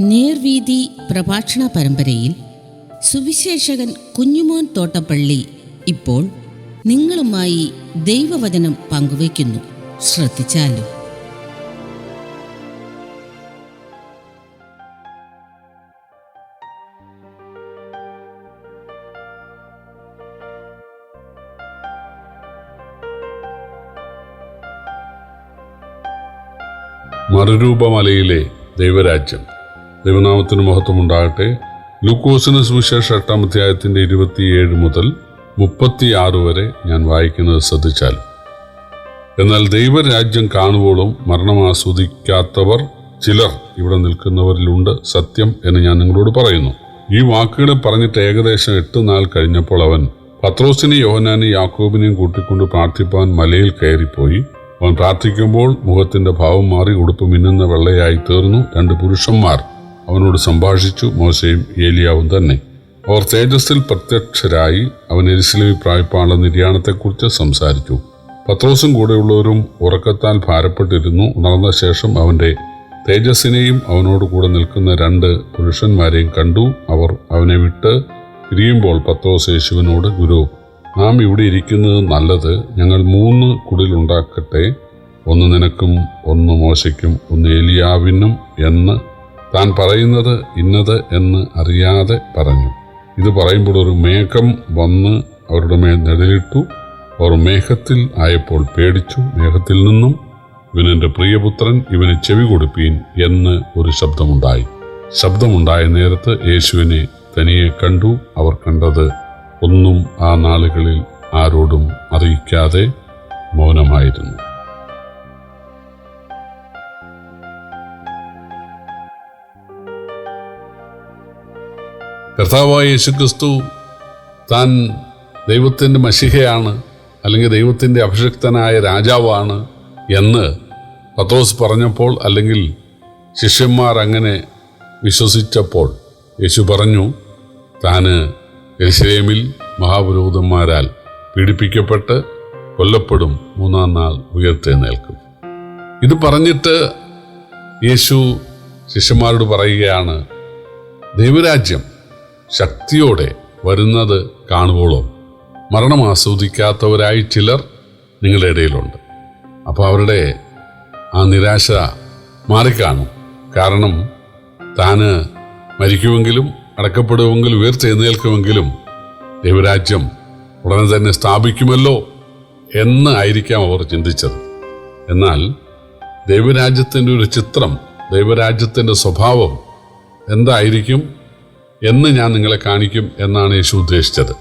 നേർവീതി പ്രഭാഷണ പരമ്പരയിൽ സുവിശേഷകൻ കുഞ്ഞുമോൻ തോട്ടപ്പള്ളി ഇപ്പോൾ നിങ്ങളുമായി ദൈവവചനം പങ്കുവയ്ക്കുന്നു. ശ്രദ്ധിച്ചാലും? മറുരൂപമലയിലെ ദൈവരാജ്യം. ദൈവനാമത്തിന് മഹത്വമുണ്ടാകട്ടെ. ലൂക്കോസിന് സുവിശേഷ എട്ടാം അധ്യായത്തിന്റെ ഇരുപത്തിയേഴ് മുതൽ മുപ്പത്തിയാറ് വരെ ഞാൻ വായിക്കുന്നത് ശ്രദ്ധിച്ചാൽ. എന്നാൽ ദൈവരാജ്യം കാണുവോളും മരണം ആസ്വദിക്കാത്തവർ ചിലർ ഇവിടെ നിൽക്കുന്നവരിലുണ്ട് സത്യം എന്ന് ഞാൻ നിങ്ങളോട് പറയുന്നു. ഈ വാക്കുകൾ പറഞ്ഞിട്ട് ഏകദേശം എട്ട് നാൾ കഴിഞ്ഞപ്പോൾ അവൻ പത്രോസിനെ യോഹനാനെ യാക്കോബിനെയും കൂട്ടിക്കൊണ്ട് പ്രാർത്ഥിപ്പാൻ മലയിൽ കയറിപ്പോയി. അവൻ പ്രാർത്ഥിക്കുമ്പോൾ മുഖത്തിന്റെ ഭാവം മാറി ഉടുപ്പ് മിന്നുന്ന വെള്ളയായി തീർന്നു രണ്ട് പുരുഷന്മാർ. അവനോട് സംഭാഷിച്ചു മോശയും ഏലിയാവും തന്നെ. അവർ തേജസ്സിൽ പ്രത്യക്ഷരായി അവൻ എരിശിലേവി പ്രായപ്പാളുടെ നിര്യാണത്തെക്കുറിച്ച് സംസാരിച്ചു. പത്രോസും കൂടെയുള്ളവരും ഉറക്കത്താൽ ഭാരപ്പെട്ടിരുന്നു. ഉണർന്ന ശേഷം അവന്റെ തേജസ്സിനെയും അവനോട് കൂടെ നിൽക്കുന്ന രണ്ട് പുരുഷന്മാരെയും കണ്ടു. അവർ അവനെ വിട്ട് പിരിയുമ്പോൾ പത്രോസ് യേശുവിനോട് ഗുരു നാം ഇവിടെ ഇരിക്കുന്നത് നല്ലത്. ഞങ്ങൾ മൂന്ന് കുടിലുണ്ടാക്കട്ടെ ഒന്ന് നിനക്കും ഒന്ന് മോശയ്ക്കും ഒന്ന് ഏലിയാവിനും എന്ന് താൻ പറയുന്നത് ഇന്നത് എന്ന് അറിയാതെ പറഞ്ഞു. ഇത് പറയുമ്പോൾ ഒരു മേഘം വന്ന് അവരുടെ മേൽ നിഴലിട്ടു. അവർ മേഘത്തിൽ ആയപ്പോൾ പേടിച്ചു. മേഘത്തിൽ നിന്നും ഇവനെന്റെ പ്രിയപുത്രൻ ഇവന് ചെവി കൊടുപ്പീൻ എന്ന് ഒരു ശബ്ദമുണ്ടായി. ശബ്ദമുണ്ടായ നേരത്ത് യേശുവിനെ തനിയെ കണ്ടു. അവർ കണ്ടത് ഒന്നും ആ നാളുകളിൽ ആരോടും അറിയിക്കാതെ മൗനമായിരുന്നു. കർത്താവായ യേശുക്രിസ്തു താൻ ദൈവത്തിന്റെ മഷിഹയാണ് അല്ലെങ്കിൽ ദൈവത്തിന്റെ അഭിഷക്തനായ രാജാവാണ് എന്ന് പത്രോസ് പറഞ്ഞപ്പോൾ അല്ലെങ്കിൽ ശിഷ്യന്മാർ അങ്ങനെ വിശ്വസിച്ചപ്പോൾ യേശു പറഞ്ഞു താന് എരിശലേമിൽ മഹാപുരോഹിതന്മാരാൽ പീഡിപ്പിക്കപ്പെട്ട് കൊല്ലപ്പെടും. മൂന്നാം നാൾ ഉയർത്തെഴുന്നേൽക്കും. ഇത് പറഞ്ഞിട്ട് യേശു ശിഷ്യന്മാരോട് പറയുകയാണ് ദൈവരാജ്യം ശക്തിയോടെ വരുന്നത് കാണുവോളും? മരണം ആസ്വദിക്കാത്തവരായി ചിലർ നിങ്ങളുടെ ഇടയിലുണ്ട്. അപ്പോൾ അവരുടെ ആ നിരാശ മാറിക്കാണും. കാരണം താന് മരിക്കുമെങ്കിലും അടക്കപ്പെടുമെങ്കിലും ഉയർത്തെഴുന്നേൽക്കുമെങ്കിലും ദൈവരാജ്യം ഉടനെ തന്നെ സ്ഥാപിക്കുമല്ലോ എന്ന് ആയിരിക്കാം അവർ ചിന്തിച്ചത്. എന്നാൽ ദൈവരാജ്യത്തിന്റെ ഒരു ചിത്രം ദൈവരാജ്യത്തിന്റെ സ്വഭാവം എന്തായിരിക്കും? എന്ന് ഞാൻ നിങ്ങളെ കാണിക്കും എന്നാണ് യേശു ഉദ്ദേശിച്ചത്.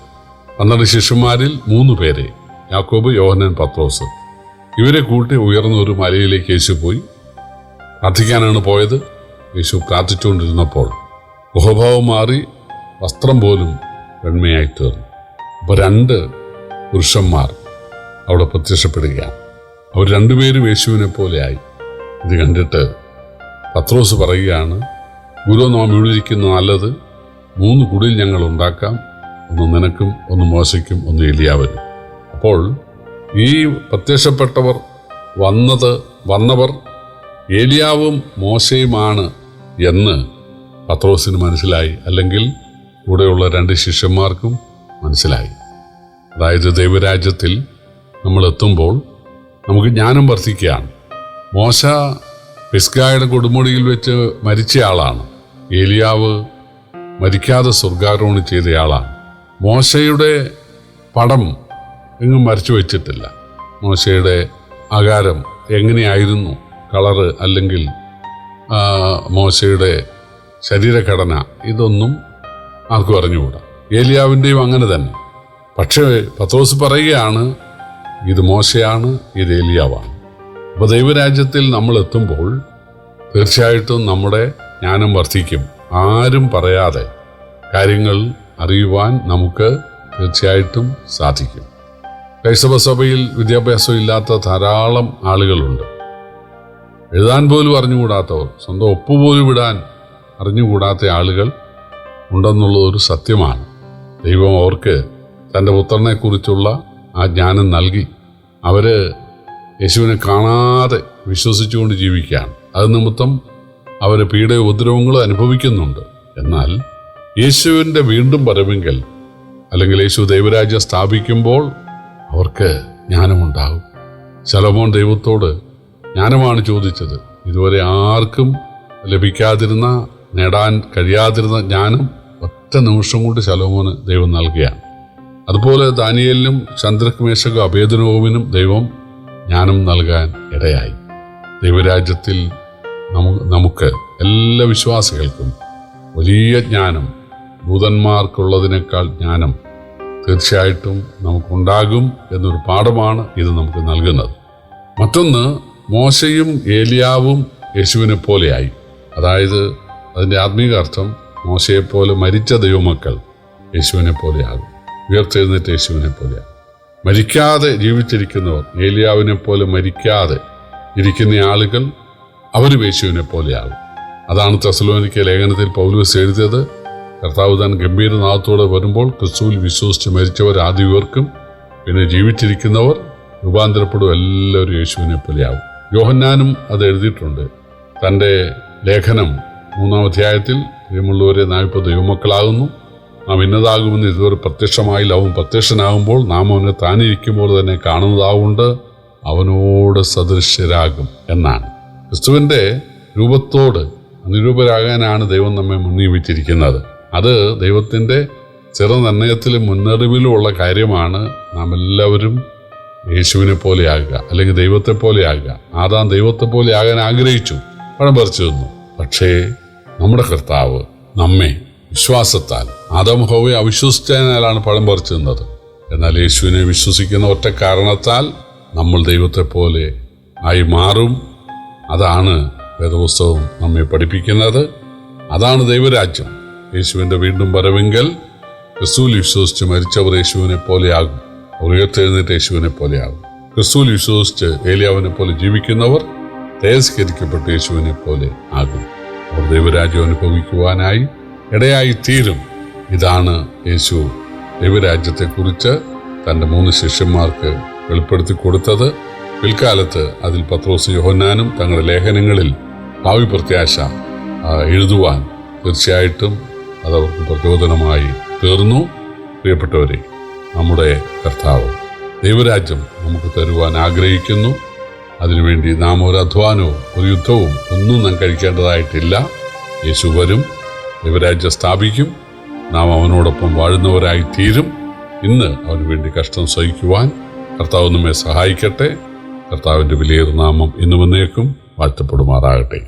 പന്ത്രണ്ട് ശിഷ്യന്മാരിൽ മൂന്ന് പേരെ യാക്കോബ് യോഹനൻ പത്രോസ്. ഇവരെ കൂട്ടി ഉയർന്ന ഒരു മലയിലേക്ക് യേശു പോയി. പ്രാർത്ഥിക്കാനാണ് പോയത്. യേശു പ്രാർത്ഥിച്ചുകൊണ്ടിരുന്നപ്പോൾ മുഖഭാവം മാറി വസ്ത്രം പോലും വെണ്മയായി തീർന്നു. അപ്പോൾ രണ്ട് പുരുഷന്മാർ അവിടെ പ്രത്യക്ഷപ്പെടുകയാണ്. അവർ രണ്ടുപേരും യേശുവിനെ പോലെയായി ഇത് കണ്ടിട്ട് പത്രോസ് പറയുകയാണ് ഗുരു നാം വിളിരിക്കുന്ന നല്ലത് മൂന്ന് കുടിൽ ഞങ്ങൾ ഉണ്ടാക്കാം. ഒന്ന് നിനക്കും ഒന്ന് മോശയ്ക്കും ഒന്ന് എലിയാവനും. അപ്പോൾ ഈ പ്രത്യക്ഷപ്പെട്ടവർ വന്നത് വന്നവർ ഏലിയാവും മോശയുമാണ് എന്ന് പത്രോസിന് മനസ്സിലായി. അല്ലെങ്കിൽ കൂടെയുള്ള രണ്ട് ശിഷ്യന്മാർക്കും മനസ്സിലായി. അതായത് ദൈവരാജ്യത്തിൽ നമ്മൾ എത്തുമ്പോൾ നമുക്ക് ജ്ഞാനം വർദ്ധിക്കുകയാണ്. മോശ പിസ്കായുടെ കൊടുമുടിയിൽ വെച്ച് മരിച്ചയാളാണ് ഏലിയാവ് മരിക്കാതെ സ്വർഗാരോഹണം ചെയ്തയാളാണ്. മോശയുടെ പടം എങ്ങും മരച്ചു വെച്ചിട്ടില്ല. മോശയുടെ ആകാരം എങ്ങനെയായിരുന്നു? കളറ് അല്ലെങ്കിൽ മോശയുടെ ശരീരഘടന ഇതൊന്നും ആർക്കും അറിഞ്ഞുകൂടാ. ഏലിയാവിന്റെയും അങ്ങനെ തന്നെ. പക്ഷേ പത്രോസ് പറയുകയാണ് ഇത് മോശയാണ് ഇത് ഏലിയാവാണ്. അപ്പോൾ ദൈവരാജ്യത്തിൽ നമ്മൾ എത്തുമ്പോൾ തീർച്ചയായിട്ടും നമ്മുടെ ജ്ഞാനം വർദ്ധിക്കും. ആരും പറയാതെ കാര്യങ്ങൾ അറിയുവാൻ നമുക്ക് തീർച്ചയായിട്ടും സാധിക്കും. ക്രൈസ്തവ സഭയിൽ വിദ്യാഭ്യാസം ഇല്ലാത്ത ധാരാളം ആളുകളുണ്ട്. എഴുതാൻ പോലും അറിഞ്ഞുകൂടാത്തവർ സ്വന്തം ഒപ്പുപോലും ഇടാൻ അറിഞ്ഞുകൂടാത്ത ആളുകൾ ഉണ്ടെന്നുള്ളത് ഒരു സത്യമാണ്. ദൈവം അവർക്ക് തന്റെ പുത്രനെക്കുറിച്ചുള്ള ആ ജ്ഞാനം നൽകി അവർ യേശുവിനെ കാണാതെ വിശ്വസിച്ചുകൊണ്ട് ജീവിക്കുകയാണ്. അത് നിമിത്തം അവർ പീഡ ഉപദ്രവങ്ങളും അനുഭവിക്കുന്നുണ്ട്. എന്നാൽ യേശുവിന്റെ വീണ്ടും വരവെങ്കിൽ അല്ലെങ്കിൽ യേശു ദൈവരാജ്യം സ്ഥാപിക്കുമ്പോൾ അവർക്ക് ജ്ഞാനമുണ്ടാകും. ശലോമോൻ ദൈവത്തോട് ജ്ഞാനമാണ് ചോദിച്ചത്. ഇതുവരെ ആർക്കും ലഭിക്കാതിരുന്ന നേടാൻ കഴിയാതിരുന്ന ജ്ഞാനം ഒറ്റ നിമിഷം കൊണ്ട് ശലോമോന് ദൈവം നൽകുകയാണ്. അതുപോലെ ദാനിയലിനും ചന്ദ്രക്മേശക അഭേദനോവിനും ദൈവം ജ്ഞാനം നൽകാൻ ഇടയായി. ദൈവരാജ്യത്തിൽ നമുക്ക് എല്ലാ വിശ്വാസികൾക്കും വലിയ ജ്ഞാനം ദൂതന്മാർക്കുള്ളതിനേക്കാൾ ജ്ഞാനം തീർച്ചയായിട്ടും നമുക്കുണ്ടാകും എന്നൊരു പാഠമാണ് ഇത് നമുക്ക് നൽകുന്നത്. മറ്റൊന്ന് മോശയും ഏലിയാവും യേശുവിനെ പോലെയായി അതായത് അതിന്റെ ആത്മീക അർത്ഥം മോശയെപ്പോലെ മരിച്ച ദൈവമക്കൾ യേശുവിനെ പോലെയാകും ഉയർത്തെഴുന്നേറ്റ് യേശുവിനെ പോലെയാകും മരിക്കാതെ ജീവിച്ചിരിക്കുന്നവർ ഏലിയാവിനെ പോലെ മരിക്കാതെ ഇരിക്കുന്ന ആളുകൾ അവരും യേശുവിനെ പോലെയാകും. അതാണ് തെസലോനിക്ക ലേഖനത്തിൽ പൗലൂസ് എഴുതിയത്. കർത്താവ് താൻ ഗംഭീരനാഥത്തോടെ വരുമ്പോൾ ക്രിസ്തുവിൽ വിശ്വസിച്ച് മരിച്ചവർ ആദ്യവർക്കും പിന്നെ ജീവിച്ചിരിക്കുന്നവർ രൂപാന്തരപ്പെടും എല്ലാവരും യേശുവിനെ പോലെയാകും. യോഹന്നാനും അത് എഴുതിയിട്ടുണ്ട്. തന്റെ ലേഖനം മൂന്നാം അധ്യായത്തിൽ പ്രിയമുള്ളവരെ നാം ഇപ്പോൾ ദൈവമക്കളാകുന്നു നാം ഇന്നതാകുമെന്ന് ഇതുവരെ പ്രത്യക്ഷമായില്ല. അവൻ പ്രത്യക്ഷനാകുമ്പോൾ നാം അവനെ താനിരിക്കുമ്പോൾ തന്നെ കാണുന്നതാവുകൊണ്ട് അവനോട് സദൃശ്യരാകും എന്നാണ്. ക്രിസ്തുവിന്റെ രൂപത്തോട് അനുരൂപരാകാനാണ് ദൈവം നമ്മെ മുന്നിയമിച്ചിരിക്കുന്നത് അത് ദൈവത്തിന്റെ ചെറുനിർണയത്തിലും മുന്നറിവിലുമുള്ള കാര്യമാണ് നാം എല്ലാവരും യേശുവിനെ പോലെയാകുക അല്ലെങ്കിൽ ദൈവത്തെ പോലെയാകുക ആദാം ദൈവത്തെ പോലെ ആകാൻ ആഗ്രഹിച്ചു പണം പറിച്ചു തന്നു. പക്ഷേ നമ്മുടെ കർത്താവ് നമ്മെ വിശ്വാസത്താൽ ആദാം ഹോവയെ അവിശ്വസിച്ചതിനാലാണ് പഴം പറിച്ചു തന്നത്. എന്നാൽ യേശുവിനെ വിശ്വസിക്കുന്ന ഒറ്റ കാരണത്താൽ നമ്മൾ ദൈവത്തെ പോലെ ആയി മാറും. അതാണ് വേദപുസ്തകം നമ്മെ പഠിപ്പിക്കുന്നത്. അതാണ് ദൈവരാജ്യം. യേശുവിന്റെ വീണ്ടും വരവെങ്കിൽ ക്രിസ്തുവിൽ വിശ്വസിച്ച് മരിച്ചവർ യേശുവിനെ പോലെയാകും അവർ ഉയർത്തെഴുന്നേറ്റ് യേശുവിനെ പോലെയാകും ക്രിസ്തുവിൽ വിശ്വസിച്ച് ഏലിയാവിനെ പോലെ ജീവിക്കുന്നവർ തേജസ്കരിക്കപ്പെട്ട യേശുവിനെ പോലെ ആകും. അവർ ദൈവരാജ്യം അനുഭവിക്കുവാനായി ഇടയായി തീരും ഇതാണ് യേശു ദൈവരാജ്യത്തെക്കുറിച്ച് തന്റെ മൂന്ന് ശിഷ്യന്മാർക്ക് വെളിപ്പെടുത്തി കൊടുത്തത്. പിൽക്കാലത്ത് അതിൽ പത്രോസ് യോഹന്നാനും തങ്ങളുടെ ലേഖനങ്ങളിൽ ഭാവി പ്രത്യാശ എഴുതുവാൻ തീർച്ചയായിട്ടും അതവർക്ക് പ്രചോദനമായി തീർന്നു. പ്രിയപ്പെട്ടവരെ നമ്മുടെ കർത്താവ് ദൈവരാജ്യം നമുക്ക് തരുവാൻ ആഗ്രഹിക്കുന്നു. അതിനുവേണ്ടി നാം ഒരു അധ്വാനവും ഒരു യുദ്ധവും ഒന്നും നാം കഴിക്കേണ്ടതായിട്ടില്ല. യേശു വരും ദൈവരാജ്യം സ്ഥാപിക്കും. നാം അവനോടൊപ്പം വാഴുന്നവരായി തീരും ഇന്ന് അവന് വേണ്ടി കഷ്ടം സഹിക്കുവാൻ കർത്താവ് നമ്മെ സഹായിക്കട്ടെ. കർത്താവിന്റെ വിലയേറിയ നാമം ഇന്നും എന്നേക്കും വാഴ്ത്തപ്പെടുമാറാകട്ടെ.